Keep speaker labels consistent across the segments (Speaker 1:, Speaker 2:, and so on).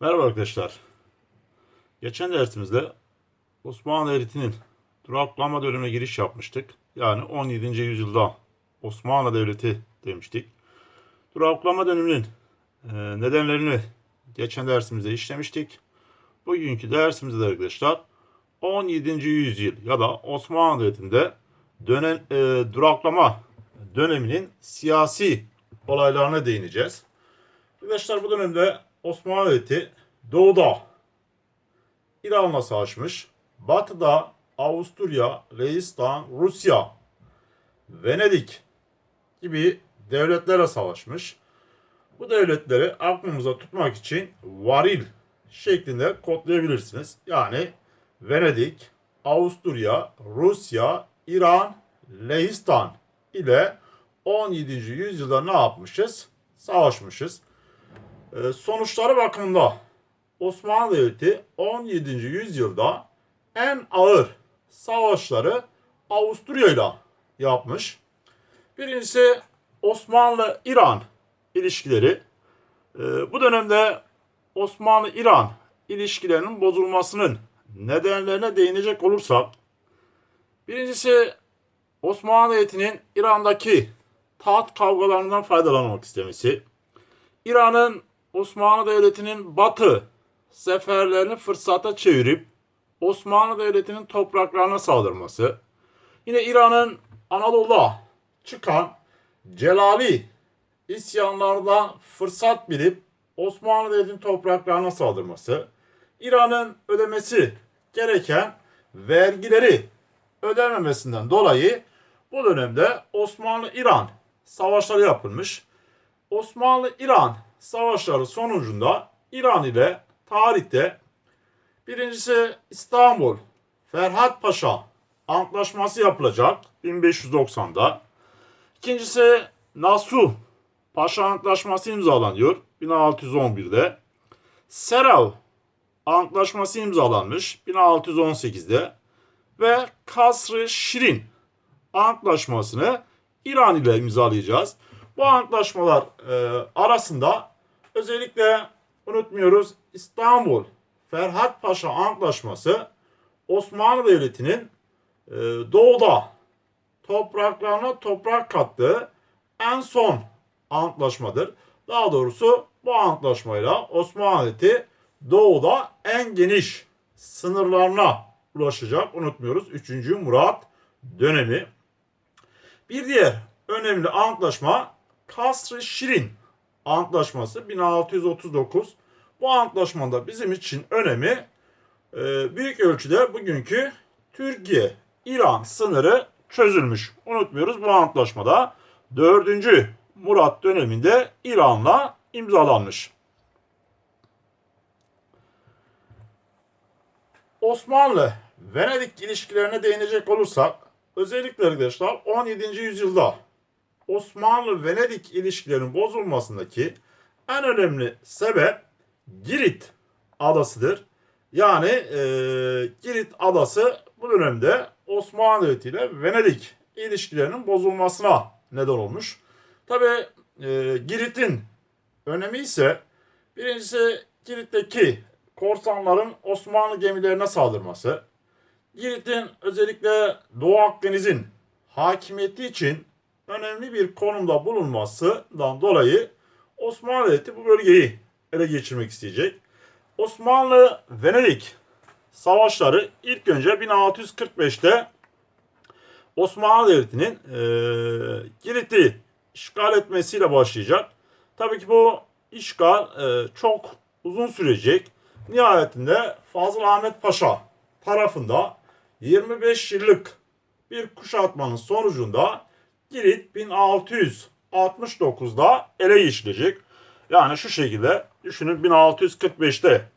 Speaker 1: Merhaba arkadaşlar. Geçen dersimizde Osmanlı Devleti'nin duraklama dönemine giriş yapmıştık. Yani 17. yüzyılda Osmanlı Devleti demiştik. Duraklama döneminin e, nedenlerini geçen dersimizde işlemiştik. Bugünkü dersimizde de arkadaşlar 17. yüzyıl ya da Osmanlı Devleti'nde dönen, e, duraklama döneminin siyasi olaylarına değineceğiz. Arkadaşlar bu dönemde Osmanlı Devleti doğuda İran'la savaşmış. Batıda Avusturya, Leistan, Rusya, Venedik gibi devletlerle savaşmış. Bu devletleri aklımıza tutmak için varil şeklinde kodlayabilirsiniz. Yani Venedik, Avusturya, Rusya, İran, Leistan ile 17. yüzyılda ne yapmışız? Savaşmışız. Ee, sonuçları bakımında Osmanlı Devleti 17. yüzyılda en ağır savaşları Avusturya ile yapmış. Birincisi Osmanlı-İran ilişkileri. Ee, bu dönemde Osmanlı-İran ilişkilerinin bozulmasının nedenlerine değinecek olursak birincisi Osmanlı Devleti'nin İran'daki taht kavgalarından faydalanmak istemesi. İran'ın Osmanlı Devleti'nin batı seferlerini fırsata çevirip Osmanlı Devleti'nin topraklarına saldırması. Yine İran'ın Anadolu'da çıkan Celali isyanlarda fırsat bilip Osmanlı Devleti'nin topraklarına saldırması. İran'ın ödemesi gereken vergileri ödememesinden dolayı bu dönemde Osmanlı-İran savaşları yapılmış. Osmanlı-İran savaşları sonucunda İran ile tarihte birincisi İstanbul Ferhat Paşa Antlaşması yapılacak 1590'da. İkincisi Nasuh Paşa Antlaşması imzalanıyor 1611'de. Serav Antlaşması imzalanmış 1618'de ve Kasr-ı Şirin Antlaşmasını İran ile imzalayacağız. Bu antlaşmalar e, arasında özellikle unutmuyoruz İstanbul Ferhat Paşa Antlaşması Osmanlı Devleti'nin e, doğuda topraklarına toprak kattığı en son antlaşmadır. Daha doğrusu bu antlaşmayla Osmanlı Devleti doğuda en geniş sınırlarına ulaşacak. Unutmuyoruz 3. Murat dönemi. Bir diğer önemli antlaşma Kasr-ı Şirin Antlaşması 1639. Bu antlaşmada bizim için önemi e, büyük ölçüde bugünkü Türkiye-İran sınırı çözülmüş. Unutmuyoruz bu antlaşmada 4. Murat döneminde İran'la imzalanmış. Osmanlı Venedik ilişkilerine değinecek olursak özellikle arkadaşlar 17. yüzyılda Osmanlı Venedik ilişkilerinin bozulmasındaki en önemli sebep Girit adasıdır. Yani e, Girit adası bu dönemde Osmanlı Devleti ile Venedik ilişkilerinin bozulmasına neden olmuş. Tabi e, Girit'in önemi ise birincisi Girit'teki korsanların Osmanlı gemilerine saldırması. Girit'in özellikle Doğu Akdeniz'in hakimiyeti için önemli bir konumda bulunmasından dolayı Osmanlı Devleti bu bölgeyi ele geçirmek isteyecek. Osmanlı-Venedik savaşları ilk önce 1645'te Osmanlı Devleti'nin e, Girit'i işgal etmesiyle başlayacak. Tabii ki bu işgal e, çok uzun sürecek. Nihayetinde Fazıl Ahmet Paşa tarafında 25 yıllık bir kuşatmanın sonucunda Girit 1669'da ele geçilecek. Yani şu şekilde düşünün 1645'te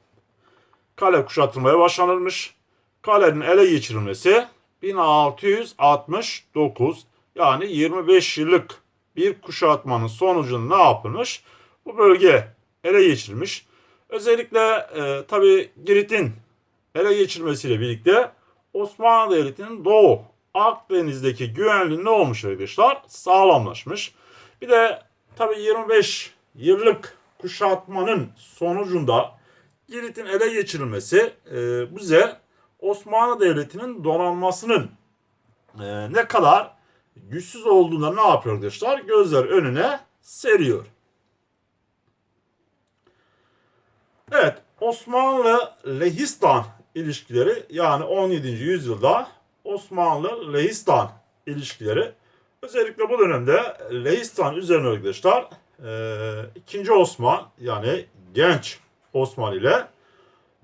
Speaker 1: kale kuşatılmaya başlanılmış. Kalenin ele geçirilmesi 1669 yani 25 yıllık bir kuşatmanın sonucunda ne yapılmış? Bu bölge ele geçirilmiş. Özellikle e, tabi Girit'in ele geçirmesiyle birlikte Osmanlı Devleti'nin Doğu Akdeniz'deki güvenliği ne olmuş arkadaşlar? Sağlamlaşmış. Bir de tabi 25 yıllık kuşatmanın sonucunda Girit'in ele geçirilmesi e, bize Osmanlı Devleti'nin donanmasının e, ne kadar güçsüz olduğunda ne yapıyor arkadaşlar? Gözler önüne seriyor. Evet, Osmanlı-Lehistan ilişkileri yani 17. yüzyılda Osmanlı-Lehistan ilişkileri özellikle bu dönemde Lehistan üzerine arkadaşlar e, 2. Osman yani genç Osman ile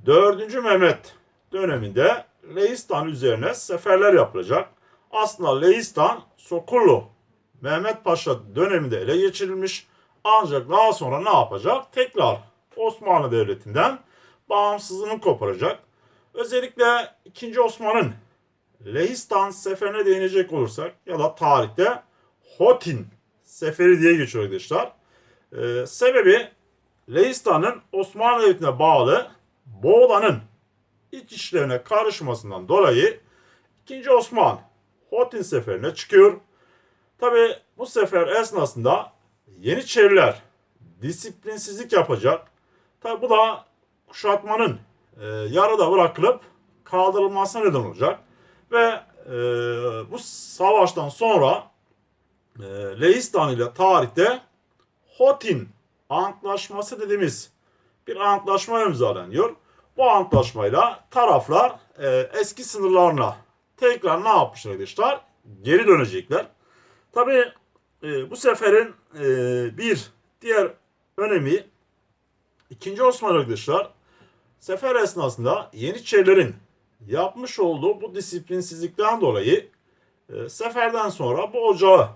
Speaker 1: 4. Mehmet döneminde Lehistan üzerine seferler yapılacak. Aslında Lehistan Sokullu Mehmet Paşa döneminde ele geçirilmiş. Ancak daha sonra ne yapacak? Tekrar Osmanlı Devleti'nden bağımsızlığını koparacak. Özellikle 2. Osman'ın Lehistan seferine değinecek olursak ya da tarihte Hotin seferi diye geçiyor arkadaşlar. Ee, sebebi Lehistan'ın Osmanlı Devleti'ne bağlı Boğda'nın iç işlerine karışmasından dolayı 2. Osman Hotin seferine çıkıyor. Tabi bu sefer esnasında Yeniçeriler disiplinsizlik yapacak. Tabi bu da kuşatmanın e, yarıda bırakılıp kaldırılmasına neden olacak. Ve e, bu savaştan sonra e, Lehistan ile tarihte Hotin Antlaşması dediğimiz bir antlaşma imzalanıyor. Bu antlaşmayla taraflar e, eski sınırlarına tekrar ne yapmışlar arkadaşlar? Geri dönecekler. Tabi e, bu seferin e, bir diğer önemi 2. Osmanlı arkadaşlar sefer esnasında Yeniçerilerin yapmış olduğu bu disiplinsizlikten dolayı e, seferden sonra bu ocağı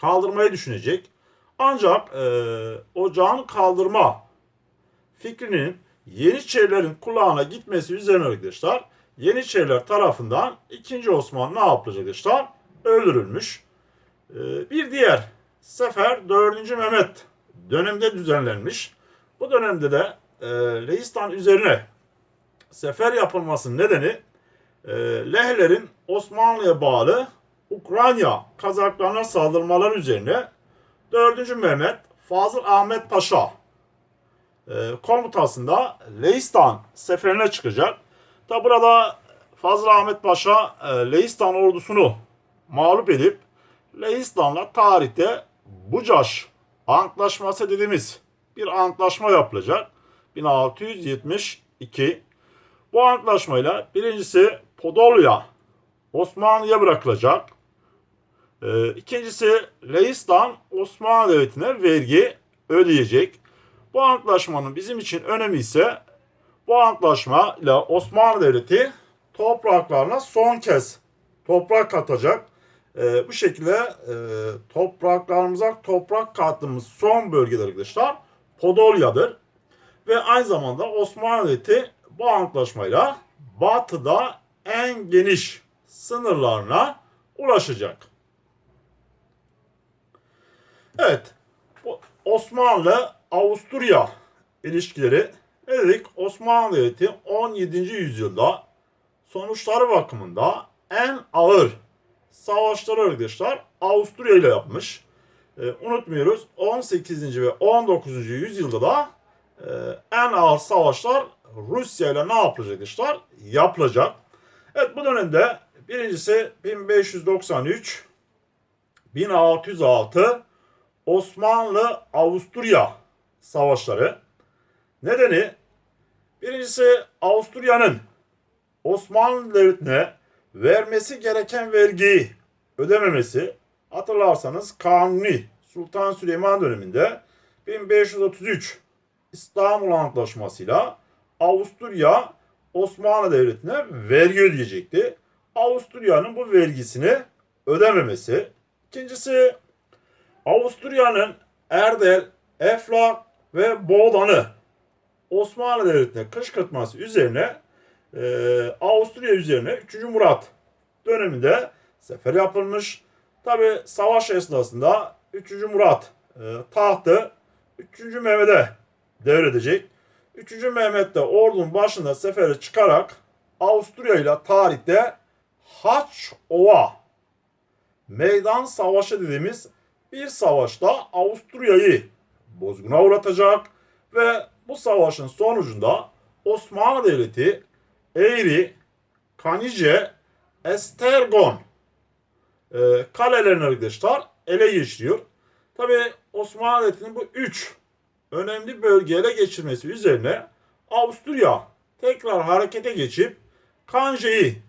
Speaker 1: kaldırmayı düşünecek. Ancak e, ocağın kaldırma fikrinin Yeniçerilerin kulağına gitmesi üzerine arkadaşlar Yeniçeriler tarafından 2. Osman ne yapacak arkadaşlar? Öldürülmüş. E, bir diğer sefer 4. Mehmet dönemde düzenlenmiş. Bu dönemde de e, Lehistan üzerine sefer yapılmasının nedeni e, Lehlerin Osmanlı'ya bağlı Ukrayna Kazaklarına saldırmalar üzerine 4. Mehmet Fazıl Ahmet Paşa e, komutasında Lehistan seferine çıkacak. Tabi burada Fazıl Ahmet Paşa e, Lehistan ordusunu mağlup edip Lehistan'la tarihte Bucaş Antlaşması dediğimiz bir antlaşma yapılacak. 1672 bu antlaşmayla birincisi Podolya Osmanlı'ya bırakılacak. Ee, ikincisi Lehistan Osmanlı Devleti'ne vergi ödeyecek. Bu antlaşmanın bizim için önemi ise bu antlaşma ile Osmanlı Devleti topraklarına son kez toprak katacak. Ee, bu şekilde e, topraklarımıza toprak kattığımız son bölgeler arkadaşlar Podolya'dır. Ve aynı zamanda Osmanlı Devleti bu antlaşmayla batıda en geniş sınırlarına ulaşacak. Evet, bu Osmanlı Avusturya ilişkileri ne dedik? Osmanlı Devleti 17. yüzyılda sonuçları bakımında en ağır savaşları arkadaşlar Avusturya ile yapmış. Ee, unutmuyoruz 18. ve 19. yüzyılda da e, en ağır savaşlar Rusya ile ne yapılacak arkadaşlar? Yapılacak. Evet bu dönemde birincisi 1593 1606 Osmanlı Avusturya savaşları. Nedeni birincisi Avusturya'nın Osmanlı Devleti'ne vermesi gereken vergiyi ödememesi. Hatırlarsanız Kanuni Sultan Süleyman döneminde 1533 İstanbul Antlaşması'yla Avusturya Osmanlı Devleti'ne vergi ödeyecekti. Avusturya'nın bu vergisini ödememesi. İkincisi Avusturya'nın Erdel, Eflak ve Boğdan'ı Osmanlı Devleti'ne kışkırtması üzerine e, Avusturya üzerine 3. Murat döneminde sefer yapılmış. Tabi savaş esnasında 3. Murat e, tahtı 3. Mehmet'e devredecek. 3. Mehmet de ordunun başında sefere çıkarak Avusturya ile tarihte Haç Ova meydan savaşı dediğimiz bir savaşta Avusturya'yı bozguna uğratacak ve bu savaşın sonucunda Osmanlı Devleti Eğri, Kanice, Estergon e, kalelerini arkadaşlar ele geçiriyor. Tabi Osmanlı Devleti'nin bu üç önemli bölge ele geçirmesi üzerine Avusturya tekrar harekete geçip Kanje'yi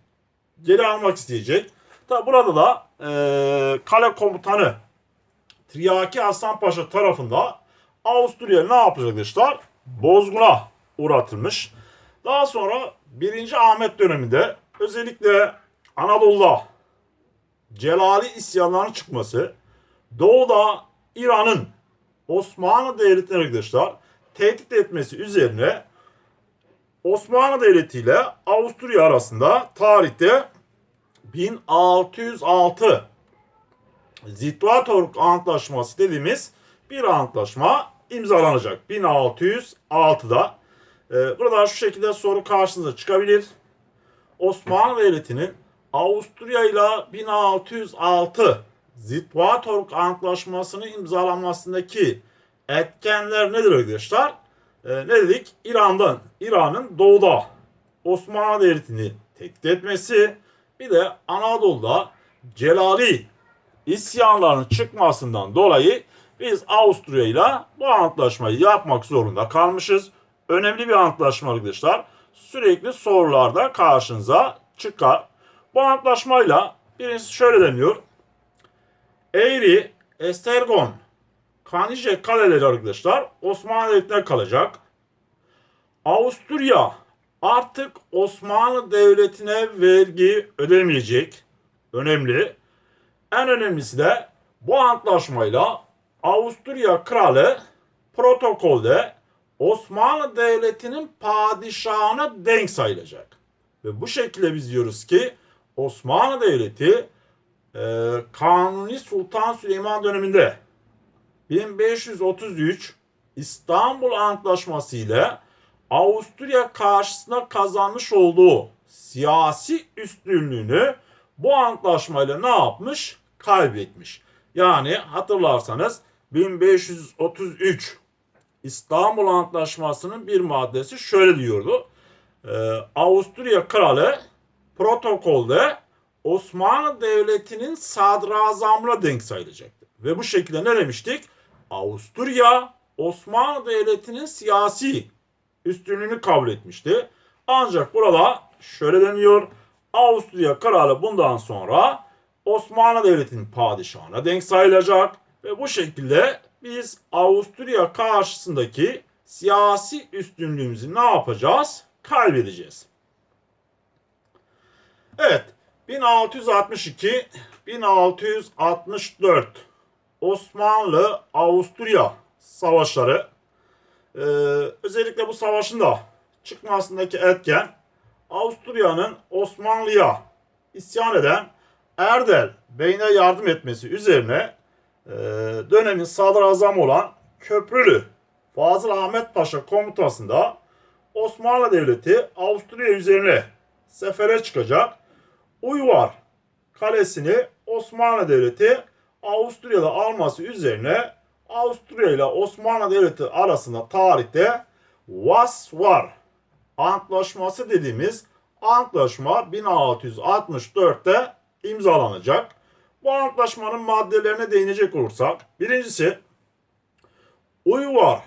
Speaker 1: geri almak isteyecek. Tabi burada da e, kale komutanı Triyaki Aslan Paşa tarafında Avusturya ne yapacak arkadaşlar? Bozguna uğratılmış. Daha sonra 1. Ahmet döneminde özellikle Anadolu'da Celali isyanlarının çıkması, Doğu'da İran'ın Osmanlı Devleti'ne arkadaşlar tehdit etmesi üzerine Osmanlı Devleti ile Avusturya arasında tarihte 1606 Zitvatorg Antlaşması dediğimiz bir antlaşma imzalanacak. 1606'da. Ee, burada şu şekilde soru karşınıza çıkabilir. Osmanlı Devleti'nin Avusturya ile 1606 Zitvatorg Antlaşması'nı imzalanmasındaki etkenler nedir arkadaşlar? Ee, ne dedik? İran'dan, İran'ın doğuda Osmanlı Devleti'ni tehdit etmesi, bir de Anadolu'da Celali isyanların çıkmasından dolayı biz Avusturya ile bu antlaşmayı yapmak zorunda kalmışız. Önemli bir antlaşma arkadaşlar. Sürekli sorularda karşınıza çıkar. Bu antlaşmayla birincisi şöyle deniyor. Eğri, Estergon, Kanice kaleleri arkadaşlar Osmanlı Devleti'ne kalacak. Avusturya artık Osmanlı Devleti'ne vergi ödemeyecek. Önemli. En önemlisi de bu antlaşmayla Avusturya kralı protokolde Osmanlı Devleti'nin padişahına denk sayılacak. Ve bu şekilde biz diyoruz ki Osmanlı Devleti e, Kanuni Sultan Süleyman döneminde 1533 İstanbul Antlaşması ile Avusturya karşısında kazanmış olduğu siyasi üstünlüğünü bu antlaşmayla ne yapmış? Kaybetmiş. Yani hatırlarsanız 1533 İstanbul Antlaşması'nın bir maddesi şöyle diyordu. Ee, Avusturya kralı protokolde Osmanlı Devleti'nin sadrazamına denk sayılacaktı. Ve bu şekilde ne demiştik? Avusturya Osmanlı Devleti'nin siyasi üstünlüğünü kabul etmişti. Ancak burada şöyle deniyor. Avusturya kralı bundan sonra Osmanlı Devleti'nin padişahına denk sayılacak ve bu şekilde biz Avusturya karşısındaki siyasi üstünlüğümüzü ne yapacağız? Kaybedeceğiz. Evet, 1662 1664 Osmanlı Avusturya savaşları ee, özellikle bu savaşın da çıkmasındaki etken Avusturya'nın Osmanlı'ya isyan eden Erdel Bey'ine yardım etmesi üzerine e, dönemin sadrazam olan Köprülü Fazıl Ahmet Paşa komutasında Osmanlı Devleti Avusturya üzerine sefere çıkacak. Uyvar kalesini Osmanlı Devleti Avusturya'da alması üzerine Avusturya ile Osmanlı Devleti arasında tarihte VAS var. Antlaşması dediğimiz antlaşma 1664'te imzalanacak. Bu antlaşmanın maddelerine değinecek olursak birincisi Uyvar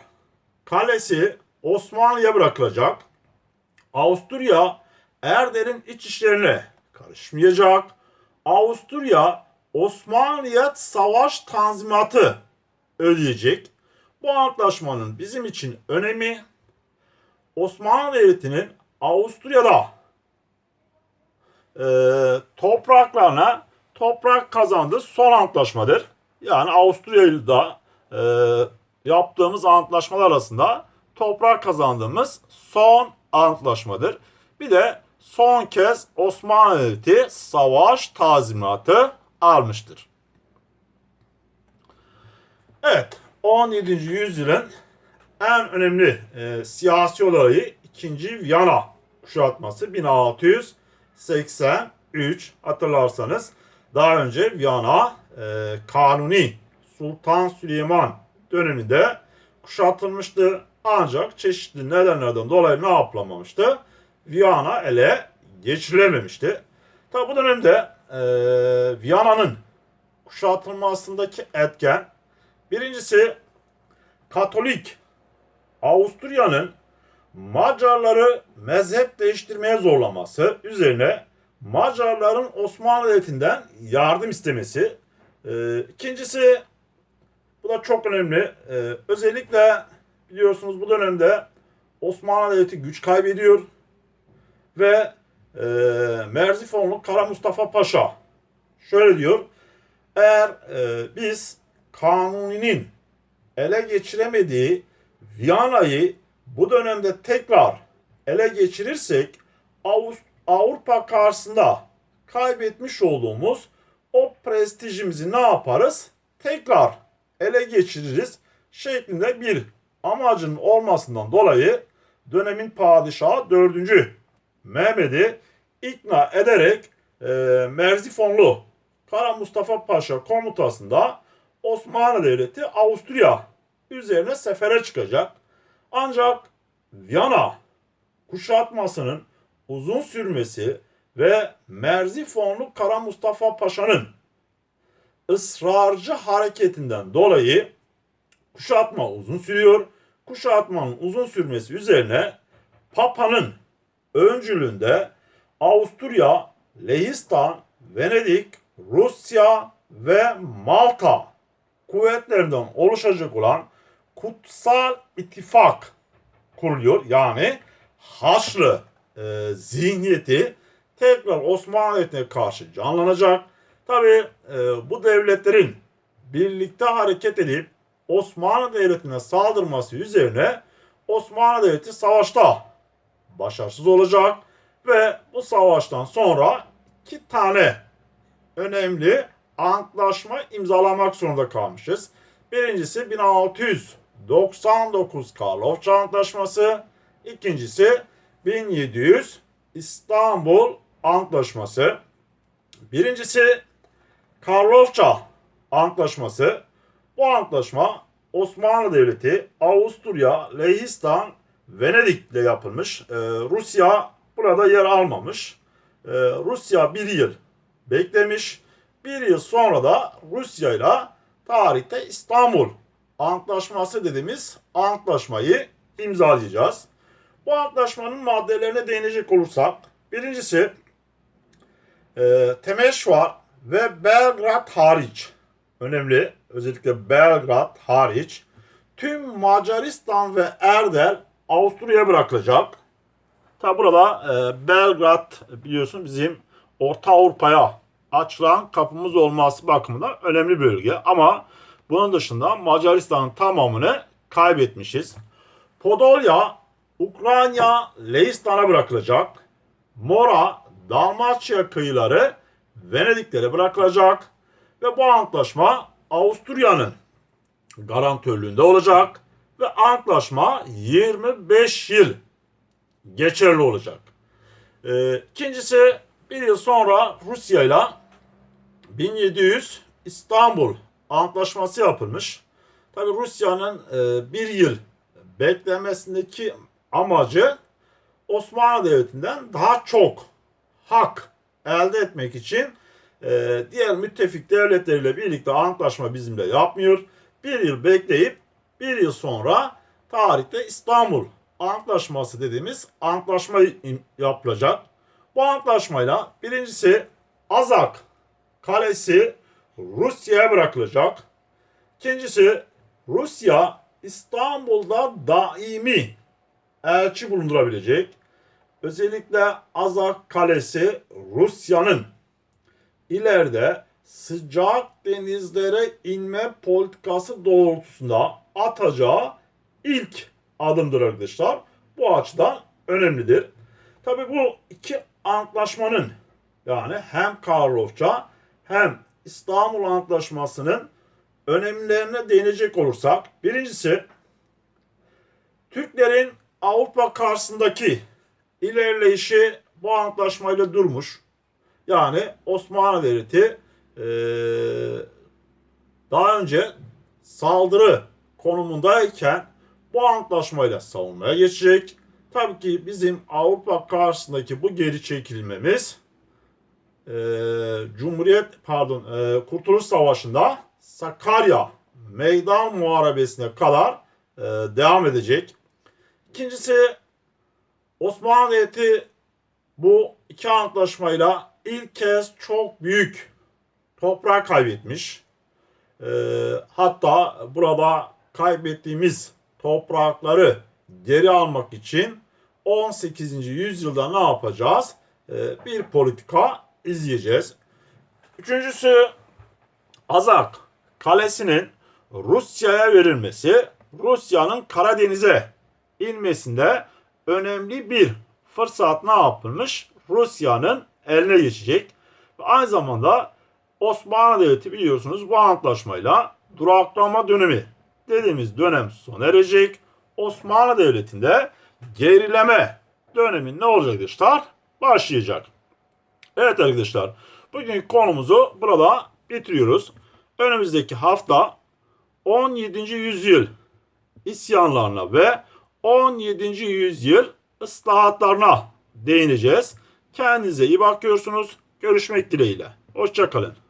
Speaker 1: Kalesi Osmanlı'ya bırakılacak. Avusturya Erdel'in iç işlerine karışmayacak. Avusturya Osmanlı'ya savaş tanzimatı ödeyecek. Bu antlaşmanın bizim için önemi Osmanlı Devleti'nin Avusturya'da e, topraklarına toprak kazandığı son antlaşmadır. Yani Avusturya'da e, yaptığımız antlaşmalar arasında toprak kazandığımız son antlaşmadır. Bir de son kez Osmanlı Devleti savaş tazminatı almıştır. Evet, 17. yüzyılın en önemli e, siyasi olayı 2. Viyana kuşatması 1683 hatırlarsanız daha önce Viyana e, Kanuni Sultan Süleyman döneminde kuşatılmıştı. Ancak çeşitli nedenlerden dolayı ne yapılamamıştı? Viyana ele geçirilememişti. Tabi bu dönemde e, Viyana'nın kuşatılmasındaki etken birincisi Katolik Avusturya'nın Macarları mezhep değiştirmeye zorlaması üzerine Macarların Osmanlı Devleti'nden yardım istemesi. Ee, ikincisi bu da çok önemli. Ee, özellikle biliyorsunuz bu dönemde Osmanlı Devleti güç kaybediyor ve e, Merzifonlu Kara Mustafa Paşa şöyle diyor. Eğer e, biz Kanuni'nin ele geçiremediği Viyana'yı bu dönemde tekrar ele geçirirsek Avrupa karşısında kaybetmiş olduğumuz o prestijimizi ne yaparız? Tekrar ele geçiririz şeklinde bir amacının olmasından dolayı dönemin padişahı 4. Mehmet'i ikna ederek e, Merzifonlu Kara Mustafa Paşa komutasında Osmanlı Devleti Avusturya üzerine sefere çıkacak. Ancak Viyana kuşatmasının uzun sürmesi ve Merzifonlu Kara Mustafa Paşa'nın ısrarcı hareketinden dolayı kuşatma uzun sürüyor. Kuşatmanın uzun sürmesi üzerine Papa'nın öncülüğünde Avusturya, Lehistan, Venedik, Rusya ve Malta kuvvetlerinden oluşacak olan Kutsal İttifak kuruluyor. Yani Haçlı e, zihniyeti tekrar Osmanlı Devleti'ne karşı canlanacak. Tabi e, bu devletlerin birlikte hareket edip Osmanlı Devleti'ne saldırması üzerine Osmanlı Devleti savaşta başarısız olacak ve bu savaştan sonra iki tane önemli antlaşma imzalamak zorunda kalmışız. Birincisi 1699 Karlofça Antlaşması, ikincisi 1700 İstanbul Antlaşması. Birincisi Karlofça Antlaşması. Bu antlaşma Osmanlı Devleti, Avusturya, Lehistan, Venedik ile yapılmış. Ee, Rusya burada yer almamış. Ee, Rusya bir yıl beklemiş. Bir yıl sonra da Rusya ile tarihte İstanbul Antlaşması dediğimiz antlaşmayı imzalayacağız. Bu antlaşmanın maddelerine değinecek olursak birincisi e, Temeşvar ve Belgrad hariç önemli özellikle Belgrad hariç tüm Macaristan ve Erdel Avusturya'ya bırakılacak. Tabi burada e, Belgrad biliyorsun bizim Orta Avrupa'ya açılan kapımız olması bakımından önemli bölge. Ama bunun dışında Macaristan'ın tamamını kaybetmişiz. Podolya, Ukrayna, Leistan'a bırakılacak. Mora, Dalmaçya kıyıları Venediklere bırakılacak. Ve bu antlaşma Avusturya'nın garantörlüğünde olacak. Ve antlaşma 25 yıl geçerli olacak. Ee, ikincisi bir yıl sonra Rusya ile 1700 İstanbul Antlaşması yapılmış. Tabi Rusya'nın e, bir yıl beklemesindeki amacı Osmanlı Devleti'nden daha çok hak elde etmek için e, diğer müttefik devletleriyle birlikte antlaşma bizimle yapmıyor. Bir yıl bekleyip bir yıl sonra tarihte İstanbul Antlaşması dediğimiz antlaşma yapılacak. Bu antlaşmayla birincisi Azak Kalesi Rusya'ya bırakılacak. İkincisi Rusya İstanbul'da daimi elçi bulundurabilecek. Özellikle Azak Kalesi Rusya'nın ileride sıcak denizlere inme politikası doğrultusunda atacağı ilk adımdır arkadaşlar. Bu açıdan önemlidir. Tabii bu iki antlaşmanın yani hem Karlofça hem İstanbul Antlaşması'nın önemlerine değinecek olursak birincisi Türklerin Avrupa karşısındaki ilerleyişi bu antlaşmayla durmuş. Yani Osmanlı Devleti e, daha önce saldırı konumundayken bu antlaşmayla savunmaya geçecek. Tabii ki bizim Avrupa karşısındaki bu geri çekilmemiz e, Cumhuriyet pardon e, Kurtuluş Savaşı'nda Sakarya meydan muharebesine kadar e, devam edecek. İkincisi Osmanlı Devleti bu iki antlaşmayla ilk kez çok büyük toprak kaybetmiş. E, hatta burada kaybettiğimiz toprakları geri almak için 18. yüzyılda ne yapacağız? E, bir politika izleyeceğiz. Üçüncüsü Azak Kalesi'nin Rusya'ya verilmesi, Rusya'nın Karadeniz'e inmesinde önemli bir fırsat ne yapılmış? Rusya'nın eline geçecek. Ve aynı zamanda Osmanlı Devleti biliyorsunuz bu antlaşmayla duraklama dönemi dediğimiz dönem sona erecek. Osmanlı Devleti'nde gerileme dönemi ne olacak arkadaşlar? Başlayacak. Evet arkadaşlar bugün konumuzu burada bitiriyoruz. Önümüzdeki hafta 17. yüzyıl isyanlarına ve 17. yüzyıl ıslahatlarına değineceğiz. Kendinize iyi bakıyorsunuz. Görüşmek dileğiyle. Hoşçakalın.